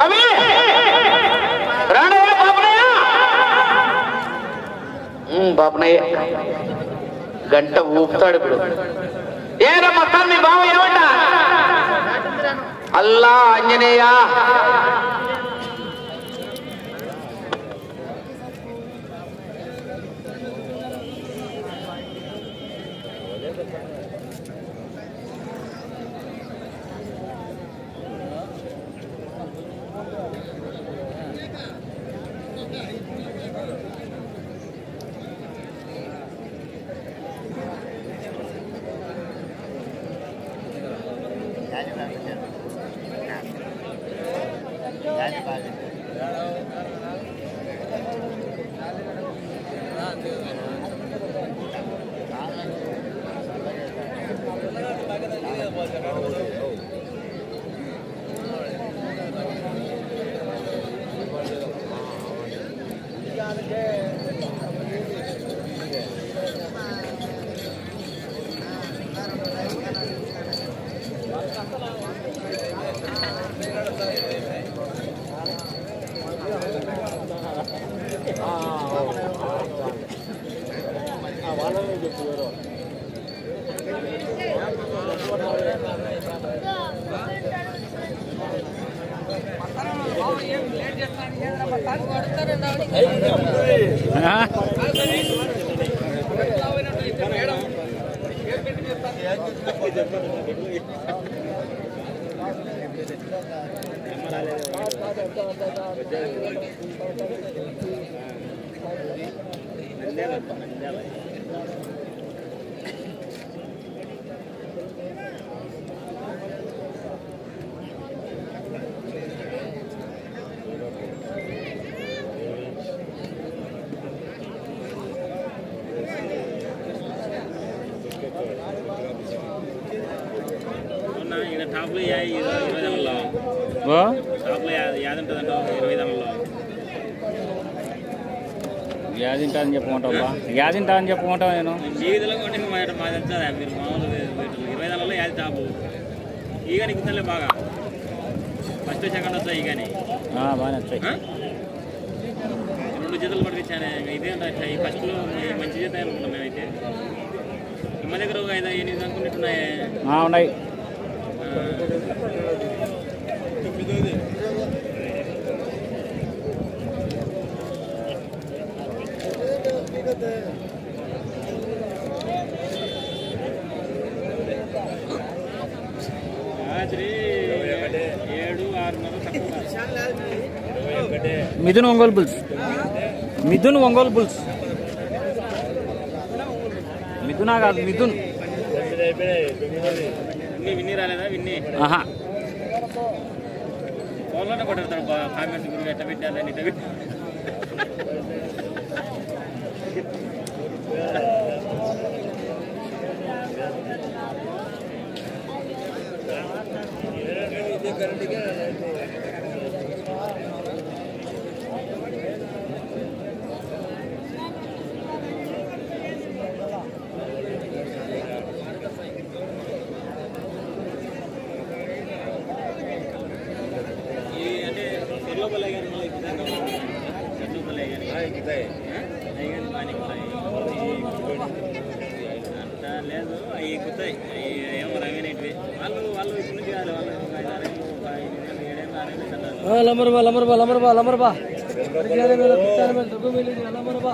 అవి రానయ్య బాపనయ్య. ఉమ్, గంట ఊపుతాడు ఇప్పుడు. ఏరా మొత్తం మీ బావ ఏమంటా? அல்லா ஆஞ்சநேயா Hey. తింటా అని చెప్పుకుంటావా యాది తింటా అని చెప్పుకుంటావు నేను. ఇరవై దానిలో యాది టాపు. ఈగ నీకు బాగా. ఫస్ట్ సెకండ్ వస్తాయి ఈగని ఆ, బాగానే వచ్చాయి? రెండు జతలు పట్టుకొచ్చాను. ఇదే ఈ ఫస్ట్లో ఈ మంచి జత అనుకున్నాం మేమైతే? ఈ మా దగ్గర ఒక ఐదు ఎనిమిది అనుకున్నట్టున్నాయి. ఉన్నాయి. మిథున్ ఒంగోలు బుల్స్. మిథున్ ఒంగోలు బుల్స్. మిథునా కాదు మిథున్. విన్ని విన్ని రాలేదా విన్ని ఆహా ఫోన్లోనే అంత లేదు అవి ఎక్కుతాయి అవి ఏమో రమేనేటివి వాళ్ళు వాళ్ళు ఇప్పటి నుంచి కాదు వాళ్ళు ఒక ఐదు ఆరు ఏళ్ళు, ఒక ఐదు ఏళ్ళు, ఏడేళ్ళు ఆరేళ్ళు అన్నారు లమర్బా లమర్బా లమర్బా లమర్బా అడిగారే మేల పిచ్చారే మేల దుగ్గు మేలి లమర్బా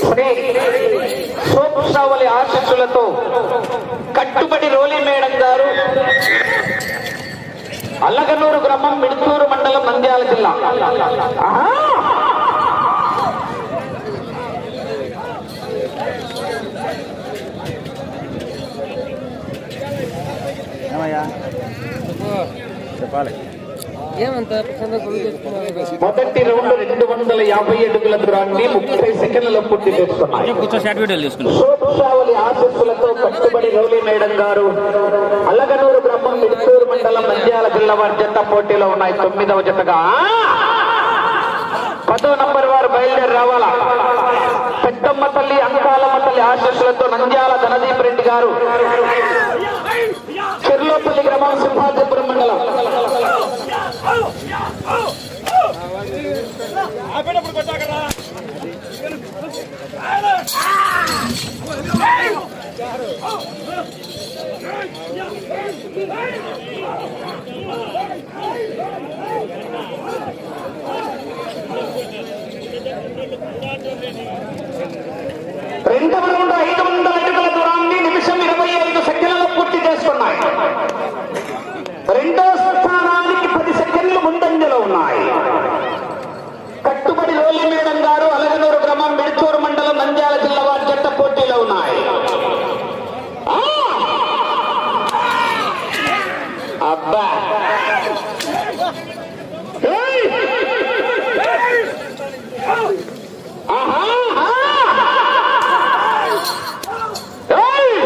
శ్రీ సోపుసావలి ఆశీస్సులతో కట్టుబడి రోలి మేడం గారు అల్లగనూరు గ్రామం మిడుతూరు మండలం నంద్యాల జిల్లా. మొదటి రౌండ్ రెండు వందల యాభై అడుగుల దూరాన్ని ముప్పై సెకండ్ల పూర్తి చేస్తున్నాయి సోపుసావలి ఆశీస్సులతో కట్టుబడి రౌలి మేడం గారు అల్లగనూరు గ్రామం మిడుతూరు మండలం నంద్యాల జిల్లా వారి జత పోటీలో ఉన్నాయి. తొమ్మిదవ జతగా. పదో నంబర్ వారు బయలుదేరి రావాలా? పెద్దమ్మ తల్లి అంకాలమ్మ తల్లి ఆశీస్సులతో నంద్యాల ధనదీప్ రెడ్డి గారు. చెర్లోపల్లి గ్రామం సింహాద్రిపురం మండలం రెండవ రౌండ్ ఐదు వందల అడుగుల దూరాన్ని నిమిషం ఇరవై ఐదు సెకండ్లలో పూర్తి చేసుకున్నాయి రెండో స్థానానికి పది సెకండ్లు ముందంజలో ఉన్నాయి. కట్టుబడి లోలి మేడం గారు అలాగే గ్రామం మెడిచూరు మండలం నంద్యాల జిల్లా వారి జట్ట పోటీలో ఉన్నాయి ఆ! అబ్బా ఏయ్! ఆహా! ఏయ్!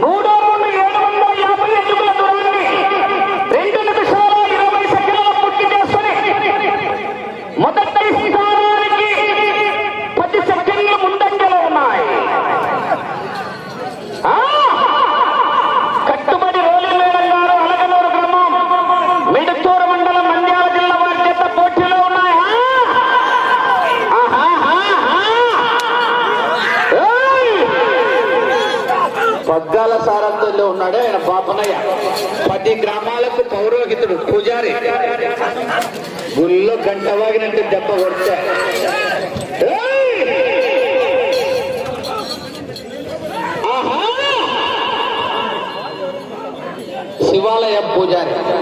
మూడో రౌండ్ ఏడు వందల యాభై అడుగుల దూరాన్ని రెండు నిమిషాల ఇరవై సెకండ్ల పూర్తి చేసుకుని మొదటి స్థానానికి పది సెకండ్లు ముందంజలో ఉన్నాయి ఆ! కట్టుబడి రోలి మేడం గారు అలగనూరు గ్రామం మిడుతూరు మండలం నంద్యాల జిల్లా వారి చేత పోటీలో ఉన్నాయి ఆ! ఆహాహాహా! ఏయ్! పగ్గాల సారథ్యంలో ఉన్నాడు. ఆయన బాపనయ్య. పది గ్రామాలకు పౌరోహితుడు పూజారి. గుళ్ళో గంట వాగినట్టు దెబ్బ కొడితే. శివాలయ పూజారి.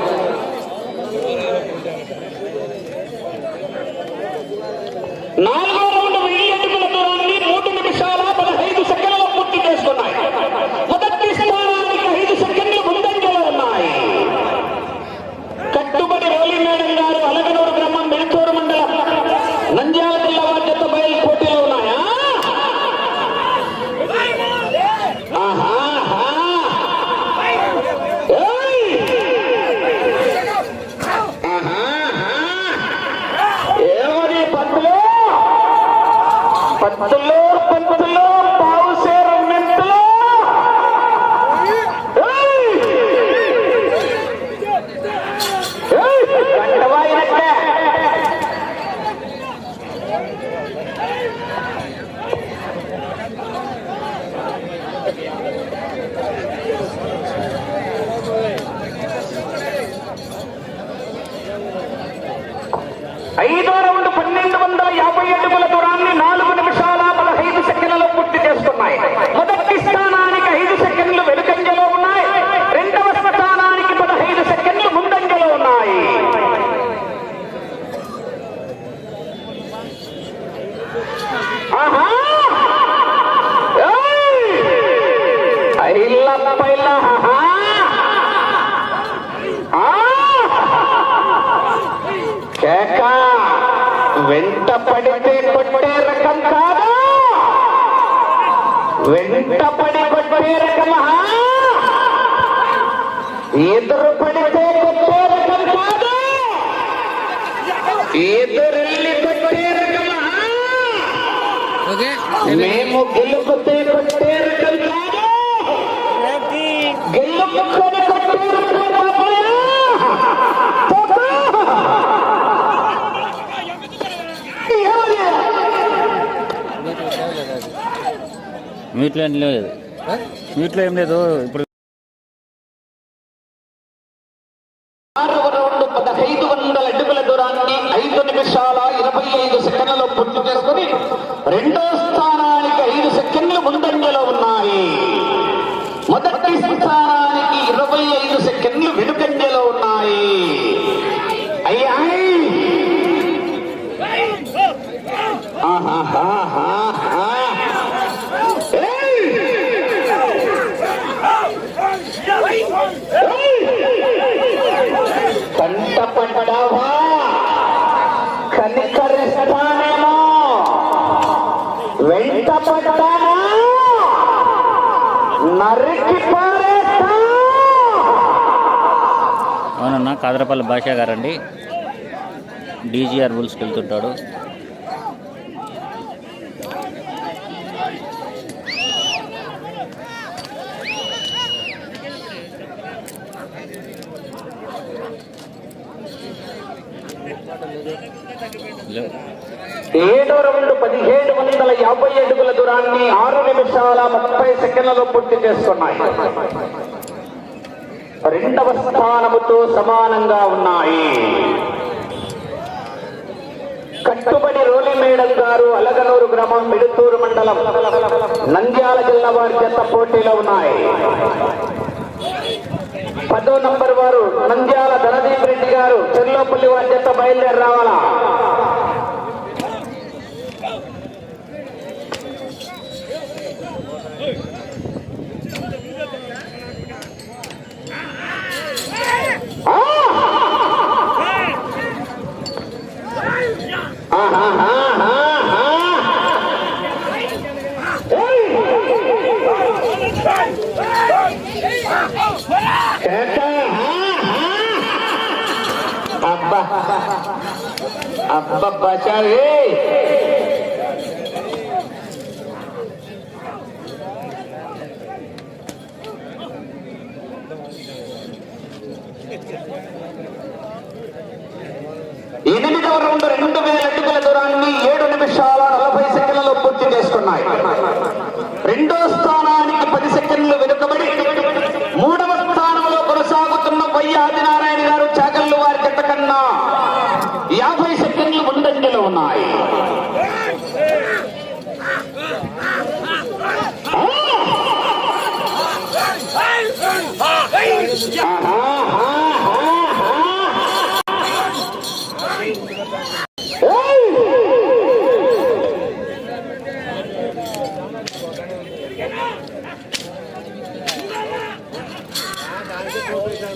మీట్లో ఏం లేదు. మీట్లో ఏం లేదు. ఇప్పుడు ఆరవ రౌండ్ పదహైదు వందల అడుగుల దూరాన్ని ఐదు నిమిషాల ఇరవై ఐదు సెకండ్లలో పూర్తి చేసుకుని రెండో స్థానానికి ఐదు సెకండ్లు ముందంజలో ఉన్నాయి మొదటి స్థానానికి ఇరవై ఐదు సెకండ్లు వెనుకంజలో ఉన్నాయి అయ్యా ఆహాహాహాహా. ఏయ్! కంట పడ్డావా కనికరిస్తానేమో వెంట నరికి పారేస్తా! అవునన్నా కాదరపల్లి భాషా గారండి. డీజీఆర్ బుల్స్కి వెళ్తుంటాడు లేవు. ఏడో రౌండ్ పదిహేడు వందల యాభై అడుగుల దూరాన్ని ఆరు నిమిషాల ముప్పై పూర్తి చేస్తున్నాయి. రెండవ స్థానముతో సమానంగా ఉన్నాయి. కట్టుబడి రోలి మేడం గారు అలగనూరు గ్రామం మిడుతూరు మండలం నంద్యాల జిల్లా వారి చేత పోటీలో ఉన్నాయి. పదో నంబర్ వారు నంద్యాల ధనదీప్ రెడ్డి గారు చెర్లోపల్లి వారి చేత బయలుదేరి రావాలా అబ్బా అబ్బా బచావే ఎనిమిదవ రౌండ్ రెండు వేల అడుగుల దూరాన్ని ఏడు నిమిషాల నలభై సెకండ్లలో పూర్తి చేసుకున్నాయి రెండో స్థానానికి పది సెకండ్లు వెనుకబడి మూడవ స్థానంలో కొనసాగుతున్న వై ఆదినారాయణ గారు చాకల్లు వారి జట్ట కన్నా యాభై సెకండ్లు ముందంజలో ఉన్నాయి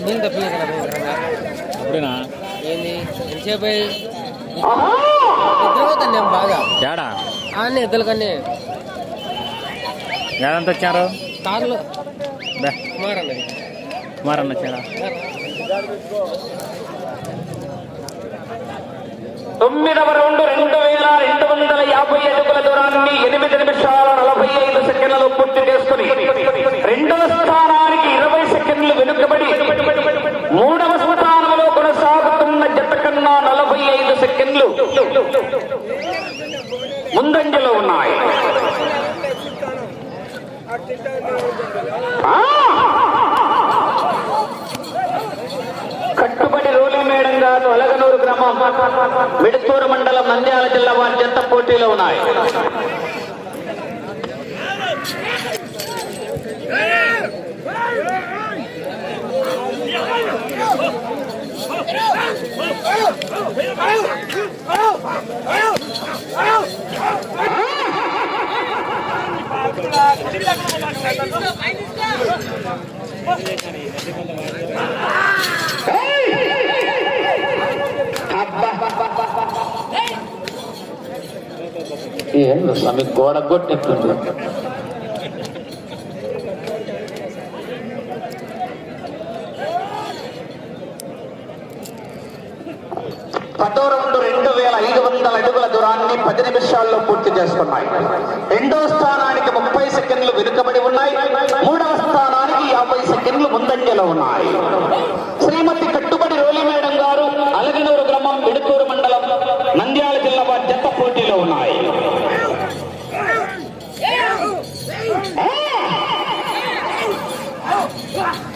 నేను తప్పిన కదా భయంకరంగా. ఇప్పుడేనా ఏంది ఎంతసేపు అయ్యి? ఆహా! నిద్రపోతాను నేను బాగా తేడా ఆనే ఎద్దుల కన్నీ ఏదంతా వచ్చారు? కార్లు. కుమారన్న. వచ్చారా తొమ్మిదవ రౌండ్ రెండు వేల రెండు వందల యాభై అడుగుల దూరాన్ని ఎనిమిది నిమిషాల నలభై ఐదు సెకండ్లలో పూర్తి చేసుకుని రెండవ స్థానానికి ఇరవై సెకండ్లు వెనుకబడి మూడవ స్థానంలో కొనసాగుతున్న జత కన్నా నలభై ఐదు సెకండ్లు. ముందంజలో ఉన్నాయి. కట్టుబడి రోలి మేడం గారు అలగనూరు గ్రామం మిడుతూరు మండలం నంద్యాల జిల్లా వారి జంట పోటీలో ఉన్నాయి. ఏందో స్వామి గోడ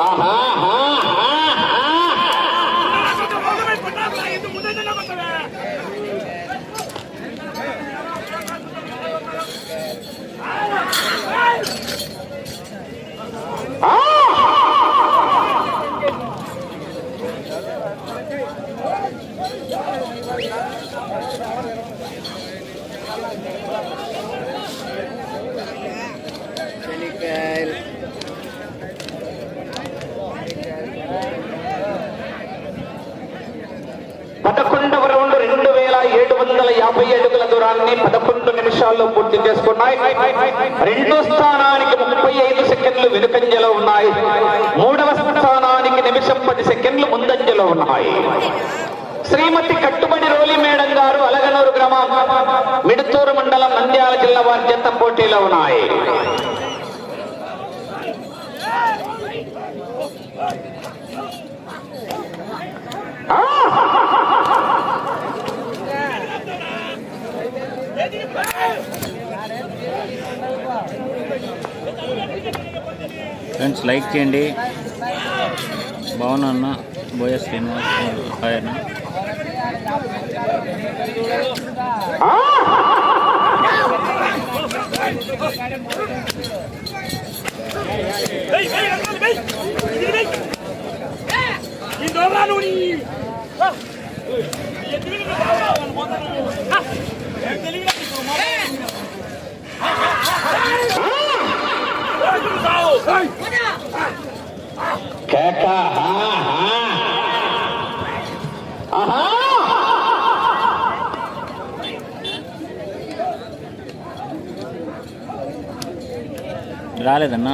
ఆహా, ఆహా, ఆహా. పదకొండవ రౌండ్ రెండు వేల ఏడు వందల యాభై అడుగుల దూరాన్ని పదకొండు నిమిషాల్లో పూర్తి చేసుకున్నాయి రెండో స్థానానికి ముప్పై ఐదు సెకండ్లు వెనుకంజలో ఉన్నాయి. మూడవ స్థానానికి నిమిషం పది సెకండ్లు ముందంజలో ఉన్నాయి. శ్రీమతి కట్టుబడి రోలి మేడం గారు అలగనూరు గ్రామం మిడుతూరు మండలం నంద్యాల జిల్లా వారి జత పోటీలో ఉన్నాయి. ఫ్రెండ్స్ లైక్ చేయండి బాగున్నా అన్న బోయ శ్రీనివాస్ హాయ్ అన్న రాలేదన్నా.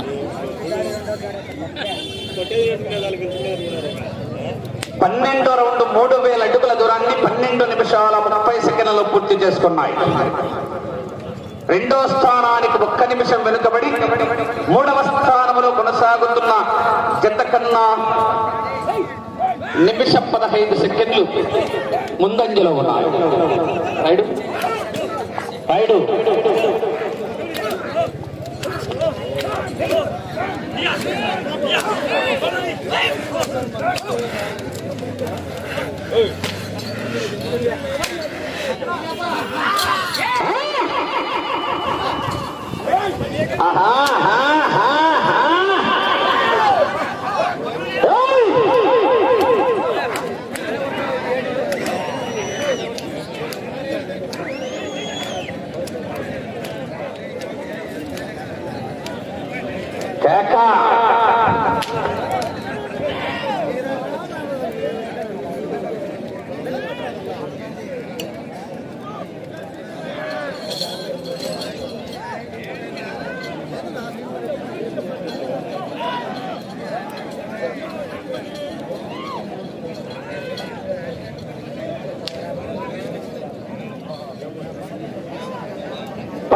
పన్నెండో రౌండ్ మూడు వేల అడుగుల దూరాన్ని పన్నెండు నిమిషాల ముప్పై సెకండ్లలో పూర్తి చేసుకున్నాయి. రెండో స్థానానికి ఒక్క నిమిషం వెనుకబడి మూడవ స్థానంలో కొనసాగుతున్న జత కన్నా నిమిషం పదహైదు సెకండ్లు ముందంజలో ఉన్నాయి. రైడు? రైడు? ఆహా,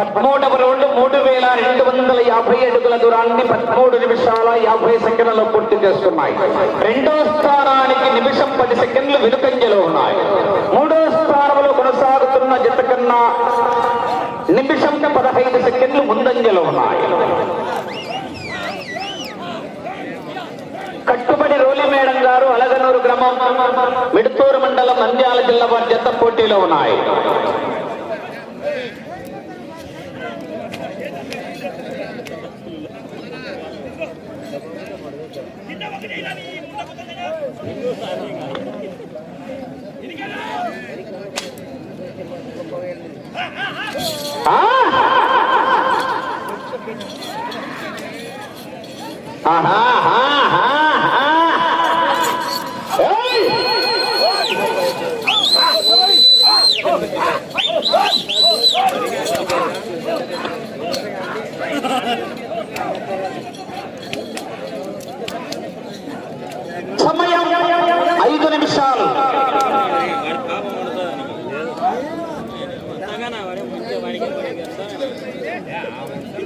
పదమూడవ రౌండ్ మూడు వేల రెండు వందల యాభై అడుగుల దూరాన్ని పదమూడు నిమిషాల యాభై సెకండ్లలో పూర్తి చేస్తున్నాయి రెండో స్థానానికి నిమిషం పది సెకండ్లు వెనుకంజలో ఉన్నాయి. మూడో స్థానంలో కొనసాగుతున్న జత కన్నా నిమిషం పదహైదు సెకండ్లు ముందంజలో ఉన్నాయి. కట్టుబడి రోలి మేడం గారు అలగనూరు గ్రామం మిడుతూరు మండలం నంద్యాల జిల్లా వారి జత పోటీలో ఉన్నాయి. ఆహా. ఏయ్! సమయం ఐదు నిమిషాలు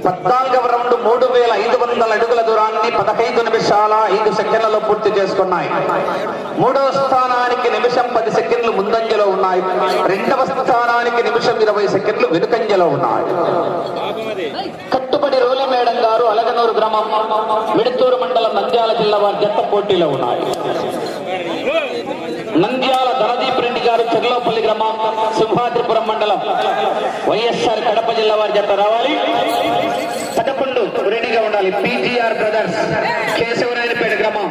పద్నాలుగవ రౌండ్ మూడు వేల ఐదు వందల అడుగుల దూరాన్ని పదహైదు నిమిషాల ఐదు సెకండ్లలో పూర్తి చేసుకున్నాయి. మూడవ స్థానానికి నిమిషం పది సెకండ్లు ముందంజలో ఉన్నాయి. రెండవ స్థానానికి నిమిషం ఇరవై సెకండ్లు వెనుకంజలో ఉన్నాయి. కట్టుబడి రోలి మేడం గారు అలగనూరు గ్రామం మిడుతూరు మండలం నంద్యాల జిల్లా వారి జట్ట పోటీలో ఉన్నాయి. నంద్యాల ధనదీప్ రెడ్డి గారు చెర్లోపల్లి గ్రామం సింహాద్రిపురం మండలం వైఎస్ఆర్ కడప జిల్లా వారి జత రావాలి. రెడీగా ఉండాలి. పిజిఆర్ బ్రదర్స్ కేశవరాయనపేట గ్రామం.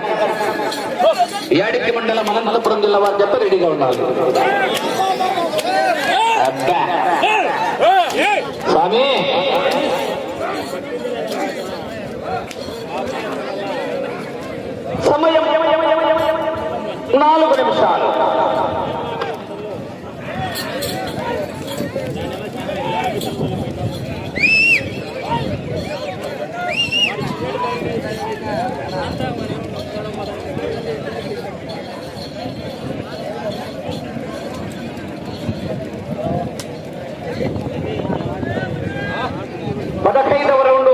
యాడికి మండలం అనంతపురం జిల్లా వారు జత రెడీగా ఉండాలి. స్వామి. సమయం నాలుగు నిమిషాలు పదహైదవ రౌండ్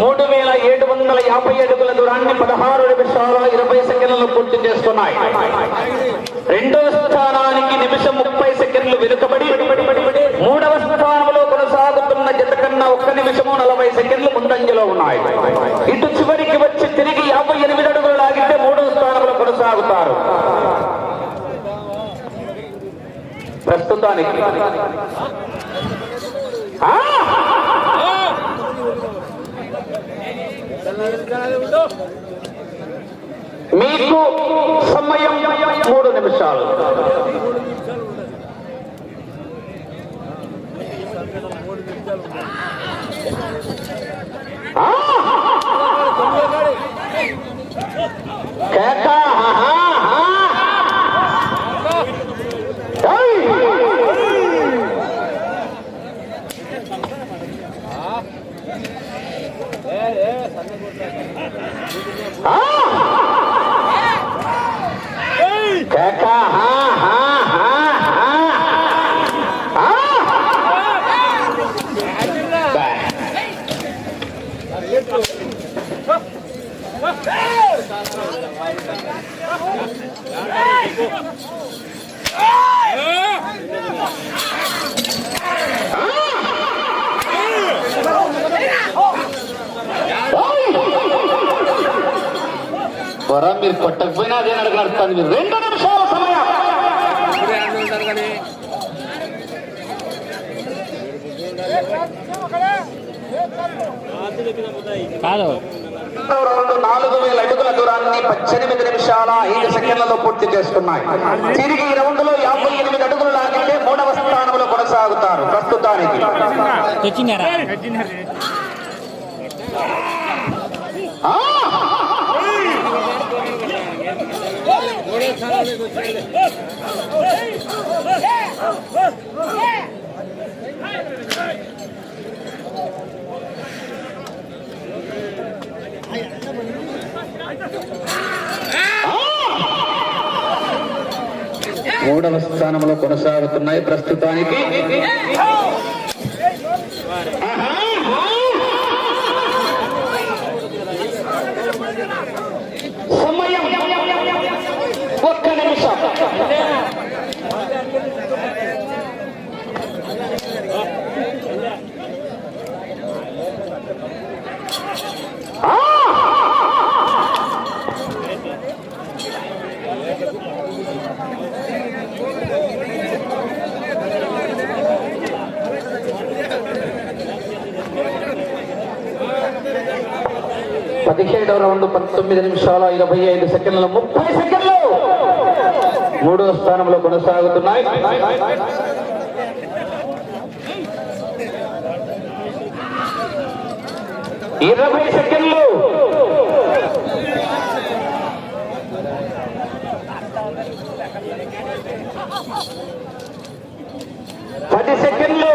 మూడు వేల ఏడు వందల యాభై అడుగుల దూరాన్ని పదహారు నిమిషాల ఇరవై సెకండ్లు పూర్తి చేస్తున్నాయి. రెండవ స్థానానికి నిమిషం ముప్పై సెకండ్లు వెనుకబడి మూడవ స్థానంలో కొనసాగుతున్న జత కన్నా ఒక్క నిమిషము నలభై సెకండ్లు ముందంజలో ఉన్నాయి. ఇటు చివరికి వచ్చి తిరిగి యాభై ఎనిమిది అడుగులు లాగితే మూడవ స్థానంలో కొనసాగుతారు. ప్రస్తుతానికి మీకు సమయం మూడు నిమిషాలు ఆ! కేక, ఆహా, ఆహా. ఏయ్! ఆ! కేక, హా, హా, హా, హా. ఆ! బా. వరం మీరు కొట్టకపోయినా అదే నడకడుతుంది మీరు రెండు నిమిషాల సమయం కాదు. రౌండ్ నాలుగు వేల అడుగుల దూరాన్ని పద్దెనిమిది నిమిషాల ఐదు సెకండ్లలో పూర్తి చేస్తున్నాయి. తిరిగి ఈ రౌండ్లో యాభై ఎనిమిది అడుగులు లాగితే మూడవ స్థానంలో కొనసాగుతారు ప్రస్తుతానికి. ఆ! మూడవ స్థానంలో కొనసాగుతున్నాయి ప్రస్తుతానికి. రెండవ రౌండ్ పంతొమ్మిది నిమిషాల ఇరవై ఐదు సెకండ్ల ముప్పై సెకండ్లు మూడో స్థానంలో కొనసాగుతున్నాయి. ఇరవై సెకండ్లు. పది సెకండ్లు.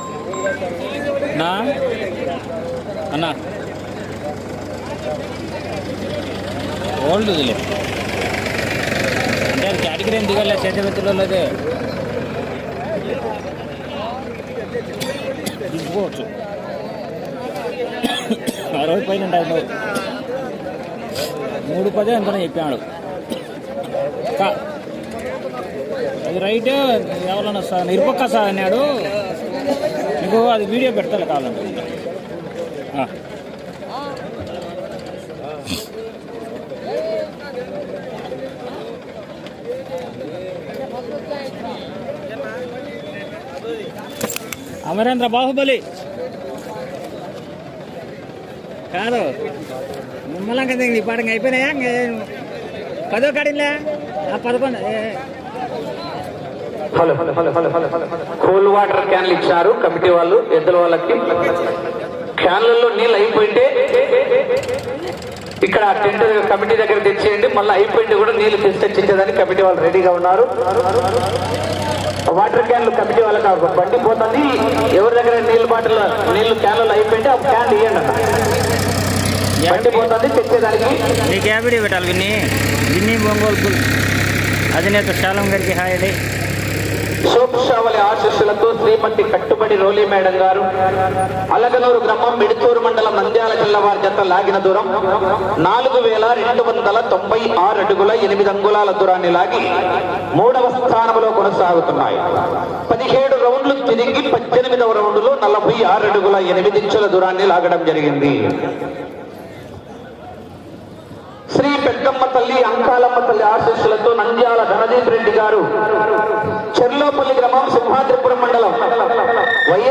అన్నా? ఓల్డ్ ఇదిలే అంటే అది కేటగిరీ ఏం దిగలే చేతివెత్తులో అదే. దిగిపోవచ్చు అరవై పైన ఉంటాయి మూడు పదే ఎంత చెప్పాడు. అది రైట్ ఎవరన్నా సార్ నిరుపక్క సార్ అన్నాడు. నీకు అది వీడియో పెడతాను కావాలంటే అమరేంద్ర బాహుబలి. కాదు. మిమ్మల్ని కదా ఈ పాటంగా అయిపోయినాయా? ఇంకే పదో కాడిలే ఆ పదకొండు హలో హలో కూల్ వాటర్ క్యాన్లు ఇచ్చారు కమిటీ వాళ్ళు ఎద్దుల వాళ్ళకి. క్యాన్లలో నీళ్ళు అయిపోయింటే ఇక్కడ టెంట్ కమిటీ దగ్గర తెచ్చేయండి మళ్ళీ అయిపోయింటే కూడా నీళ్ళు తెచ్చేదానికి కమిటీ వాళ్ళు రెడీగా ఉన్నారు. వాటర్ క్యాన్లు కమిటీ వాళ్ళకి బండి పోతుంది. ఎవరి దగ్గర నీళ్ళు బాటిల్ నీళ్ళు క్యాన్లలో అయిపోయింటే ఆ క్యాన్ ఇవ్వండి అన్న. బండి పోతుంది తెచ్చేదానికి. నీకు యాభై పెట్టాలి విన్ని? విన్ని ఒంగోలు అధినేత శాలం గారికి హాయ్ అండి ఆశిస్సులతో ఆశీస్సులతో శ్రీమతి కట్టుబడి రోలీ మేడం గారు అలగనూరు గ్రామం మిడితూరు మండలం నంద్యాల జిల్లా వారి జత లాగిన దూరం. నాలుగు వేల రెండు వందల తొంభై ఆరు అడుగుల ఎనిమిది అంగుళాల దూరాన్ని లాగి మూడవ స్థానంలో కొనసాగుతున్నాయి. పదిహేడు రౌండ్లు తిరిగి పద్దెనిమిదవ రౌండ్లో నలభై ఆరు అడుగుల ఎనిమిది ఇంచుల దూరాన్ని లాగడం జరిగింది. శ్రీ పెద్దమ్మ తల్లి అంకాలమ్మ తల్లి ఆశీస్సులతో నంద్యాల ధనదీప్ రెడ్డి గారు చెర్లోపల్లి గ్రామం సింహాద్రిపురం మండలం. వైఎస్